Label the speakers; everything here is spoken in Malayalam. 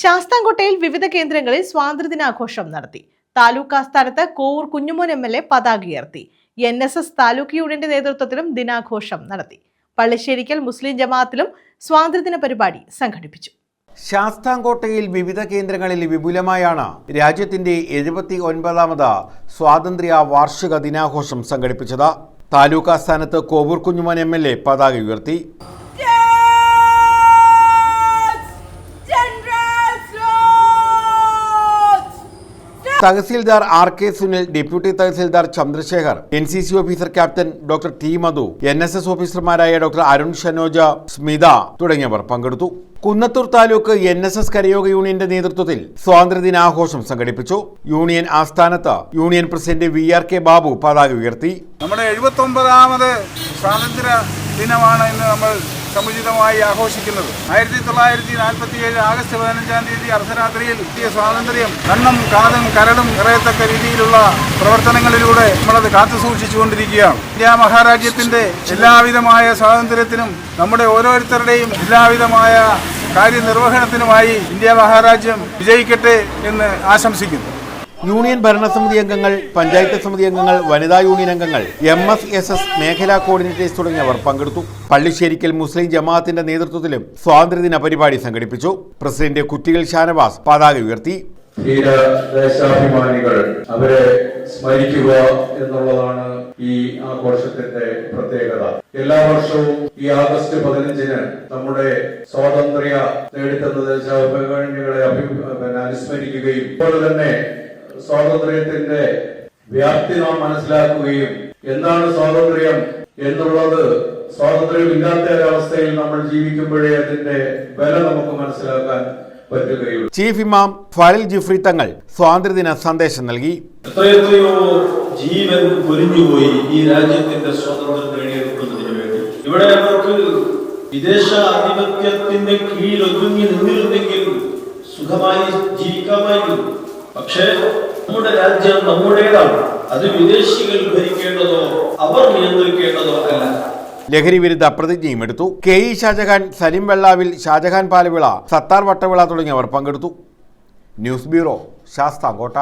Speaker 1: ശാസ്താംകോട്ടയിൽ വിവിധ കേന്ദ്രങ്ങളിൽ സ്വാതന്ത്ര്യദിനാഘോഷം നടത്തി. താലൂക്ക് ആസ്ഥാനത്ത് Kovoor Kunjumon M L A പതാക ഉയർത്തി. എൻ എസ് എസ് താലൂക്ക് യൂണിയന്റെ നേതൃത്വത്തിലും ദിനാഘോഷം നടത്തി. പള്ളിശ്ശേരിക്കൽ മുസ്ലിം ജമാഅത്തിലും സ്വാതന്ത്ര്യദിന പരിപാടി സംഘടിപ്പിച്ചു.
Speaker 2: ശാസ്താംകോട്ടയിൽ വിവിധ കേന്ദ്രങ്ങളിൽ വിപുലമായാണ് രാജ്യത്തിന്റെ എഴുപത്തി ഒൻപതാമത് സ്വാതന്ത്ര്യ വാർഷിക ദിനാഘോഷം സംഘടിപ്പിച്ചത്. താലൂക്ക് ആസ്ഥാനത്ത് Kovoor Kunjumon M L A പതാക ഉയർത്തി. Tahsildar R K Sunil deputy tahsildar Chandrasekhar N C C officer captain doctor T Madhu N S S ഓഫീസർമാരായ ഡോക്ടർ അരുൺ ഷനോജ സ്മിത തുടങ്ങിയവർ പങ്കെടുത്തു. Kunnathur taluk N S S കരയോഗ യൂണിയന്റെ നേതൃത്വത്തിൽ സ്വാതന്ത്ര്യദിനാഘോഷം സംഘടിപ്പിച്ചു. യൂണിയൻ ആസ്ഥാനത്ത് union president V R K Babu പതാക ഉയർത്തി.
Speaker 3: നമ്മുടെ എഴുപത്തി ഒമ്പതാമത് സ്വാതന്ത്ര്യ ദിനമാണ് ഇന്ന് നമ്മൾ സമുചിതമായി ആഘോഷിക്കുന്നത്. ആയിരത്തി തൊള്ളായിരത്തി നാൽപ്പത്തി ഏഴ് ആഗസ്റ്റ് പതിനഞ്ചാം തീയതി അർദ്ധരാത്രിയിൽ കിട്ടിയ സ്വാതന്ത്ര്യം കണ്ണും കാതും കരടും നിറയത്തക്ക രീതിയിലുള്ള പ്രവർത്തനങ്ങളിലൂടെ നമ്മളത് കാത്തു സൂക്ഷിച്ചുകൊണ്ടിരിക്കുകയാണ്. ഇന്ത്യ മഹാരാജ്യത്തിന്റെ എല്ലാവിധമായ സ്വാതന്ത്ര്യത്തിനും നമ്മുടെ ഓരോരുത്തരുടെയും എല്ലാവിധമായ കാര്യനിർവഹണത്തിനുമായി ഇന്ത്യ മഹാരാജ്യം വിജയിക്കട്ടെ എന്ന് ആശംസിക്കുന്നു.
Speaker 2: യൂണിയൻ ഭരണസമിതി അംഗങ്ങൾ പഞ്ചായത്ത് സമിതി അംഗങ്ങൾ വനിതാ യൂണിയൻ അംഗങ്ങൾ എം എസ് എസ് എസ് മേഖലാ കോർഡിനേറ്റേഴ്സ് തുടങ്ങിയവർ പങ്കെടുത്തു. പള്ളിശ്ശേരിക്കൽ മുസ്ലിം ജമാഅത്തിന്റെ നേതൃത്വത്തിലും സ്വാതന്ത്ര്യദിന പരിപാടി സംഘടിപ്പിച്ചു. പ്രസിഡന്റ് കുറ്റികൾ ഷാനവാസ് പതാക ഉയർത്തി.
Speaker 4: അവരെ സ്മരിക്കുക എന്നുള്ളതാണ് ഈ ആഘോഷത്തിന്റെ പ്രത്യേകത. എല്ലാ വർഷവും ഈ ആഗസ്റ്റ് പതിനഞ്ചിന് നമ്മുടെ സ്വാതന്ത്ര്യ നേടിത്തന്ന ദേശാഭിമാനികളെ അഭി അനുസ്മരിക്കുകയും അതുപോലെ തന്നെ സ്വാതന്ത്ര്യത്തിന്റെ വ്യാപ്തി നാം മനസ്സിലാക്കുകയും എന്താണ് സ്വാതന്ത്ര്യം എന്നുള്ളത് സ്വാതന്ത്ര്യമില്ലാത്ത ഒരവസ്ഥയിൽ നമ്മൾ ജീവിക്കുമ്പോഴേ അതിന്റെ വില നമുക്ക് മനസ്സിലാക്കാൻ പറ്റുകയുള്ളൂ.
Speaker 2: ചീഫ് ഇമാം ഫാലിൽ ജിഫ്രി തങ്ങൾ സ്വാതന്ത്ര്യദിന സന്ദേശം നൽകി.
Speaker 5: എത്രയെത്രയോ ജീവൻ പൊരിഞ്ഞുപോയി ഈ രാജ്യത്തിന്റെ സ്വാതന്ത്ര്യം നേടിയെടുക്കുന്നതിന് വേണ്ടി. ഇവിടെ അവർക്ക് വിദേശ ആധിപത്യത്തിന്റെ കീഴിൽ ഒതുങ്ങി നിന്നിരുന്നെങ്കിൽ സുഖമായി ജീവിക്കാമായിരുന്നു. പക്ഷേ നമ്മുടെ രാജ്യം നമ്മുടേതാണ്. അത് വിദേശികൾ ഭരിക്കേണ്ടതോ അവർ നിയന്ത്രിക്കേണ്ടതോ അല്ല.
Speaker 2: ലഹരി വിരുദ്ധ പ്രതിജ്ഞയും എടുത്തു. കെ ഇ ഷാജഹാൻ സലിം വെള്ളാവിൽ ഷാജഹാൻ പാലവിള സത്താർ വട്ടവിള തുടങ്ങിയവർ പങ്കെടുത്തു. News bureau Sasthamkotta.